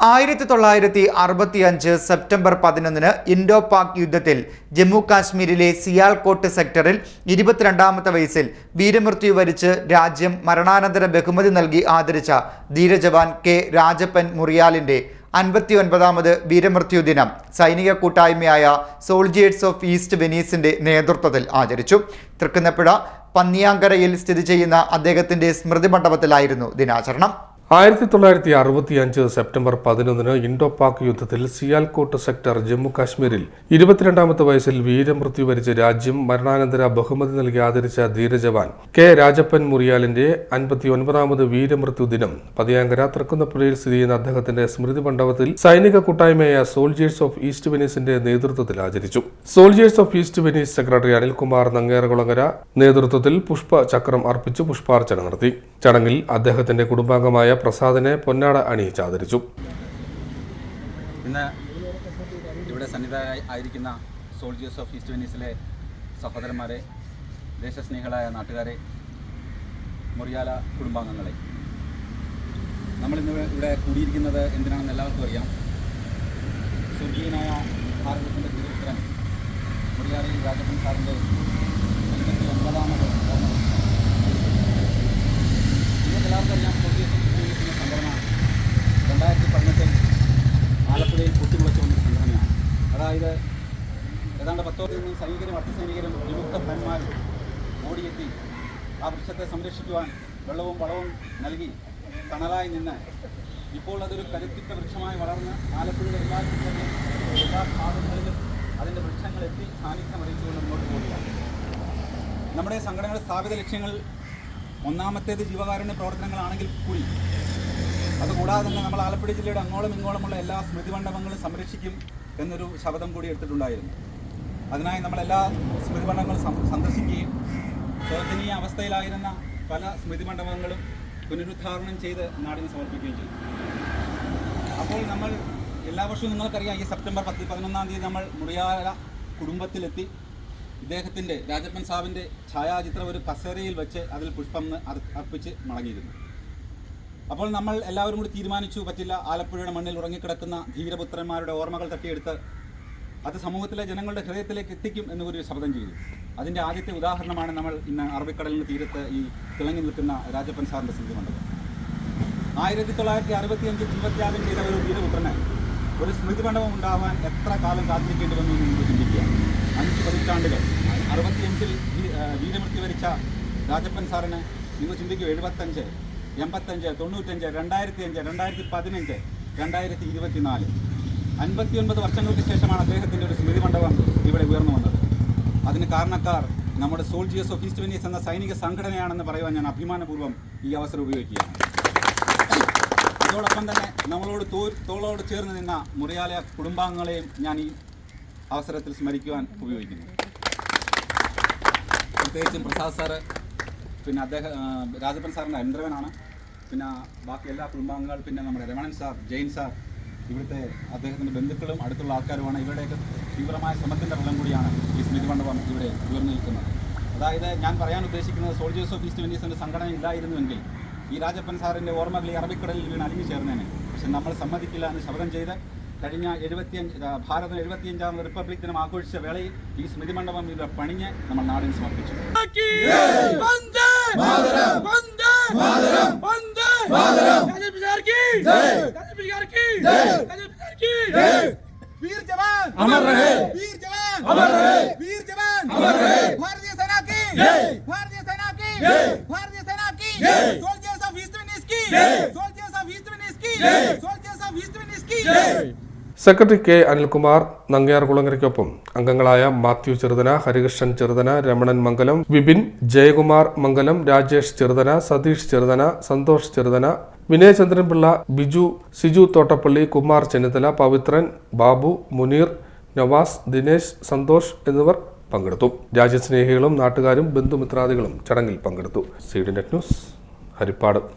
ആയിരത്തി തൊള്ളായിരത്തി അറുപത്തി അഞ്ച് സെപ്റ്റംബർ പതിനൊന്നിന് ഇൻഡോ പാക് യുദ്ധത്തിൽ ജമ്മു കാശ്മീരിലെ സിയാൽകോട്ട് സെക്ടറിൽ ഇരുപത്തിരണ്ടാമത്തെ വയസ്സിൽ വീരമൃത്യു വരിച്ച് രാജ്യം മരണാനന്തര ബഹുമതി നൽകി ആദരിച്ച ധീരജവാൻ കെ രാജപ്പൻ മുറിയാലിന്റെ അൻപത്തി ഒൻപതാമത് വീരമൃത്യു ദിനം സൈനിക കൂട്ടായ്മയായ സോൾജിയേഴ്സ് ഓഫ് ഈസ്റ്റ് വെനീസിന്റെ നേതൃത്വത്തിൽ ആചരിച്ചു. തൃക്കുന്നപ്പുഴ പന്നിയാങ്കരയിൽ സ്ഥിതി ചെയ്യുന്ന അദ്ദേഹത്തിന്റെ സ്മൃതി മണ്ഡപത്തിലായിരുന്നു ദിനാചരണം. ആയിരത്തി തൊള്ളായിരത്തി അറുപത്തി അഞ്ച് സെപ്റ്റംബർ പതിനൊന്നിന് ഇൻഡോ പാക് യുദ്ധത്തിൽ സിയാൽകോട്ട് സെക്ടർ ജമ്മു കാശ്മീരിൽ ഇരുപത്തിരണ്ടാമത്തെ വയസ്സിൽ വീരമൃത്യു വരിച്ച രാജ്യം മരണാനന്തര ബഹുമതി നൽകി ആദരിച്ച ധീരജവാൻ കെ രാജപ്പൻ മുറിയാലിന്റെ അൻപത്തി ഒൻപതാമത് വീരമൃത്യു ദിനം പതിയാങ്കര തൃക്കുന്നപ്പുഴയിൽ സ്ഥിതി ചെയ്യുന്ന അദ്ദേഹത്തിന്റെ സ്മൃതി മണ്ഡപത്തിൽ സൈനിക കൂട്ടായ്മയായ സോൾജിയേഴ്സ് ഓഫ് ഈസ്റ്റ് വെനീസിന്റെ നേതൃത്വത്തിൽ ആചരിച്ചു. Soldiers of east Venice secretary Anilkumar Nangiarkulangara നേതൃത്വത്തിൽ പുഷ്പചക്രം അർപ്പിച്ച് പുഷ്പാർച്ചന നടത്തി. ചടങ്ങിൽ അദ്ദേഹത്തിന്റെ കുടുംബാംഗമായ പ്രസാദിനെ പൊന്നാട അണിയിച്ച് ആദരിച്ചു ഇന്ന് ഇവിടെ സന്നിധാനായി ആയിരിക്കുന്ന സോൾജിയേഴ്സ് ഓഫ് ഈസ്റ്റ് വെനീസിലെ സഹോദരന്മാരെ ദേശസ്നേഹികളായ നാട്ടുകാരെ മുറിയാല കുടുംബാംഗങ്ങളെ. നമ്മളിന്ന് ഇവിടെ കൂടിയിരിക്കുന്നത് എന്തിനാണെന്ന് എല്ലാവർക്കും അറിയാം. സ്വർഗീയനായ ഭാരതത്തിന്റെ തിരുവുത്തരൻ മുറിയാലയിൽ രാജപ്പൻ സാറിന്റെ അൻപത്തി ഒൻപതാമത് ഓർമ്മ നിങ്ങൾക്ക് എല്ലാവർക്കും അറിയാം സോൾജിയേഴ്സ് ഓഫ് സംഘടന രണ്ടായിരത്തി പതിനെട്ടിൽ ആലപ്പുഴയിൽ പൊട്ടിമുളച്ചു വന്നൊരു സംഘടനയാണ് അതായത് ഏതാണ്ട് പത്തോട് നിന്ന് സൈനികരും അർദ്ധസൈനികരും വിമുക്ത ഭന്മാരും ഓടിയെത്തി ആ വൃക്ഷത്തെ സംരക്ഷിക്കുവാൻ വെള്ളവും വളവും നൽകി തണലായി നിന്ന്. ഇപ്പോൾ അതൊരു കരുത്തിട്ട വൃക്ഷമായി വളർന്ന് ആലപ്പുഴയുടെ എല്ലാ ജില്ലകളിലും എല്ലാ ഭാഗങ്ങളിലും അതിന്റെ വൃക്ഷങ്ങളെത്തി സാന്നിധ്യം അറിയിച്ചുകൊണ്ട് മുന്നോട്ട് പോവുകയാണ്. നമ്മുടെ സംഘടനയുടെ സ്ഥാപിത ലക്ഷ്യങ്ങൾ ഒന്നാമത്തേത് ജീവകാരുണ്യ പ്രവർത്തനങ്ങളാണെങ്കിൽ കൂടി. അതുകൂടാതെ തന്നെ നമ്മൾ ആലപ്പുഴ ജില്ലയുടെ അങ്ങോളം ഇങ്ങോളമുള്ള എല്ലാ സ്മൃതി മണ്ഡപങ്ങളും സംരക്ഷിക്കും എന്നൊരു ശബ്ദം കൂടി എടുത്തിട്ടുണ്ടായിരുന്നു. അതിനായി നമ്മളെല്ലാ സ്മൃതി മണ്ഡപങ്ങളും സന്ദർശിക്കുകയും ശോചനീയ അവസ്ഥയിലായിരുന്ന പല സ്മൃതി മണ്ഡപങ്ങളും പുനരുദ്ധാരണം ചെയ്ത് നാടിന് സമർപ്പിക്കുകയും ചെയ്തു. അപ്പോൾ നമ്മൾ എല്ലാ വർഷവും നിങ്ങൾക്കറിയാം ഈ സെപ്റ്റംബർ പത്ത് പതിനൊന്നാം തീയതി നമ്മൾ മുറിയാല കുടുംബത്തിലെത്തി. ഇദ്ദേഹത്തിന്റെ രാജപ്പൻ സാബിന്റെ ഛായാചിത്രം ഒരു കസേരയിൽ വെച്ച് അതിൽ പുഷ്പം അർപ്പിച്ച് മടങ്ങിയിരുന്നു. അപ്പോൾ നമ്മൾ എല്ലാവരും കൂടി തീരുമാനിച്ചു പറ്റില്ല ആലപ്പുഴയുടെ മണ്ണിൽ ഉറങ്ങിക്കിടക്കുന്ന ധീരപുത്രന്മാരുടെ ഓർമ്മകൾ തട്ടിയെടുത്ത് അത് സമൂഹത്തിലെ ജനങ്ങളുടെ ഹൃദയത്തിലേക്ക് എത്തിക്കും എന്ന് ഒരു ശബ്ദം ചെയ്തു അതിന്റെ ആദ്യത്തെ ഉദാഹരണമാണ് നമ്മൾ ഇന്ന് അറബിക്കടലിന് തീരത്ത് ഈ തിളങ്ങി നിൽക്കുന്ന രാജപ്പൻ സാറിന്റെ സ്ഥിതി കണ്ടത്. ആയിരത്തി തൊള്ളായിരത്തി അറുപത്തി അഞ്ചിൽ ജീവത്യാഗം ചെയ്ത ഒരു വീരപുത്രന് ഒരു സ്മൃതി മണ്ഡപം ഉണ്ടാവാൻ എത്ര കാലം കാത്തിരിക്കേണ്ടി വന്നു എന്ന് നമുക്ക് ചിന്തിക്കുക അഞ്ച് പതിറ്റാണ്ടുകൾ. അറുപത്തിയഞ്ചിൽ അഞ്ചിൽ വീരമൃത്യു വരിച്ച രാജപ്പൻ സാറിന് നിങ്ങൾ ചിന്തിക്കുക എഴുപത്തഞ്ച് എൺപത്തഞ്ച് തൊണ്ണൂറ്റഞ്ച് രണ്ടായിരത്തി അഞ്ച് രണ്ടായിരത്തി പതിനഞ്ച് രണ്ടായിരത്തി ഇരുപത്തിനാല് അൻപത്തിയൊൻപത് വർഷങ്ങൾക്ക് ശേഷമാണ് അദ്ദേഹത്തിന്റെ ഒരു സ്മൃതി മണ്ഡപം ഇവിടെ ഉയർന്നു വന്നത്. അതിന് കാരണക്കാർ നമ്മുടെ സോൾജിയേഴ്സ് ഓഫ് ഈസ്റ്റ് വെനീസ് എന്ന സൈനിക സംഘടനയാണെന്ന് പറയുവാൻ ഞാൻ അഭിമാനപൂർവം ഈ അവസരം ഉപയോഗിക്കുകയാണ്. അതോടൊപ്പം തന്നെ നമ്മളോട് തോ തോളോട് ചേർന്ന് നിന്ന മുറിയാല കുടുംബാംഗങ്ങളെയും ഞാൻ ഈ അവസരത്തിൽ സ്മരിക്കുവാൻ ഉപയോഗിക്കുന്നു. പ്രത്യേകിച്ചും പ്രസാദ് സാറ് പിന്നെ അദ്ദേഹം രാജപ്പൻ സാറിന്റെ അനന്തരവനാണ് പിന്നെ ബാക്കി എല്ലാ കുടുംബാംഗങ്ങൾ പിന്നെ നമ്മുടെ രമണൻ സാർ ജെയിൻ സാർ ഇവിടുത്തെ അദ്ദേഹത്തിന്റെ ബന്ധുക്കളും അടുത്തുള്ള ആൾക്കാരുമാണ്. ഇവരുടെയൊക്കെ തീവ്രമായ ശ്രമത്തിന്റെ ഫലം കൂടിയാണ് ഈ സ്മിതി മണ്ഡപം ഇവിടെ ഉയർന്നു നിൽക്കുന്നത്. അതായത് ഞാൻ പറയാൻ ഉദ്ദേശിക്കുന്നത് സോൾജേഴ്സ് ഓഫ് ഈസ്റ്റ് ഇൻഡീസിന്റെ സംഘടന ഇല്ലായിരുന്നുവെങ്കിൽ ഈ രാജപ്പൻ സാറിന്റെ ഓർമ്മകൾ ഈ അറബിക്കടലിൽ വീണ് അലിഞ്ഞു ചേർന്നേനെ. പക്ഷെ നമ്മൾ സമ്മതിക്കില്ല എന്ന് ശബ്ദം ചെയ്ത് കഴിഞ്ഞ എഴുപത്തിയഞ്ച് ഭാരതം എഴുപത്തിയഞ്ചാം റിപ്പബ്ലിക് ദിനം ആഘോഷിച്ച വേളയിൽ ഈ സ്മൃതി മണ്ഡപം ഇവിടെ പണിഞ്ഞ് നമ്മൾ നാടിന് സമർപ്പിച്ചു. വന്ദേ മാതരം. വന്ദേ മാതരം. വന്ദേ മാതരം. वीर जवान अमर रहे वीर जवान अमर रहे वीर जवान अमर रहे भारतीय सेना की जय भारतीय सेना की जय भारतीय सेना की जय सोल्जर्स ऑफ ईस्ट वेनिस की जय सोल्जर्स ऑफ ईस्ट वेनिस की जय सोल्जर्स ऑफ ईस्ट वेनिस की जय സെക്രട്ടറി കെ അനിൽകുമാർ നങ്ങ്യാർകുളങ്ങരയ്ക്കൊപ്പം അംഗങ്ങളായ മാത്യു ചെറുതന ഹരികൃഷ്ണൻ ചെറുതന രമണൻ മംഗലം വിപിൻ ജയകുമാർ മംഗലം രാജേഷ് ചെറുതന സതീഷ് ചെറുതന സന്തോഷ് ചെറുതന വിനയചന്ദ്രൻ പിള്ള ബിജു സിജു തോട്ടപ്പള്ളി കുമാർ ചെന്നിത്തല പവിത്രൻ ബാബു മുനീർ നവാസ് ദിനേശ് സന്തോഷ് എന്നിവർ പങ്കെടുത്തു. രാജ്യസ്നേഹികളും നാട്ടുകാരും ബന്ധുമിത്രാദികളും ചടങ്ങിൽ പങ്കെടുത്തു. C D net news Harippad.